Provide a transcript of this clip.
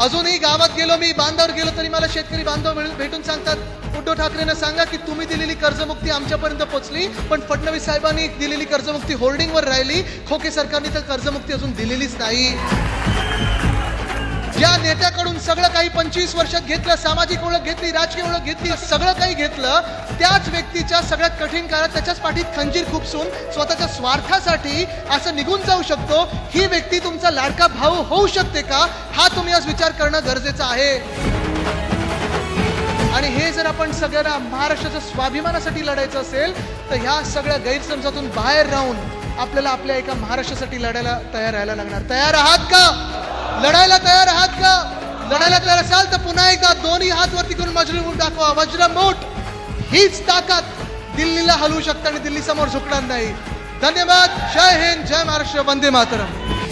अजूनही गावात गेलो मी बांधावर गेलो तरी मला शेतकरी बांधव भेटून सांगतात उद्धव ठाकरेंना सांगा की तुम्ही दिलेली कर्जमुक्ती आमच्यापर्यंत पोहोचली पण फडणवीस साहेबांनी दिलेली कर्जमुक्ती होल्डिंगवर राहिली खोके सरकारने तर कर्जमुक्ती अजून दिलेलीच नाही. नेत्याकडून सगळं काही पंचवीस वर्षात घेतलं सामाजिक ओळख घेतली राजकीय ओळख घेतली सगळं काही घेतलं त्याच व्यक्तीच्या सगळ्यात कठीण काळात त्याच्याच पाठीत खंजीर खुपसून स्वतःच्या स्वार्थासाठी असं निघून जाऊ शकतो. ही व्यक्ती तुमचा लाडका भाऊ होऊ शकते का? हा तुम्ही आज विचार करणं गरजेचं आहे. आणि हे जर आपण सगळ्यांना महाराष्ट्राच्या स्वाभिमानासाठी लढायचं असेल तर ह्या सगळ्या गैरसमजातून बाहेर राहून आपल्याला आपल्या एका महाराष्ट्रासाठी लढायला तयार राहायला लागणार. तयार आहात का? लढायला तयार आहात का? लढायला तयार असाल तर पुन्हा एकदा दोन्ही हात वरती करून वज्रमूठ दाखवा. वज्रमूठ हीच ताकद दिल्लीला हलवू शकते आणि दिल्ली समोर झुकणार नाही. धन्यवाद. जय हिंद. जय महाराष्ट्र. वंदे मातरम.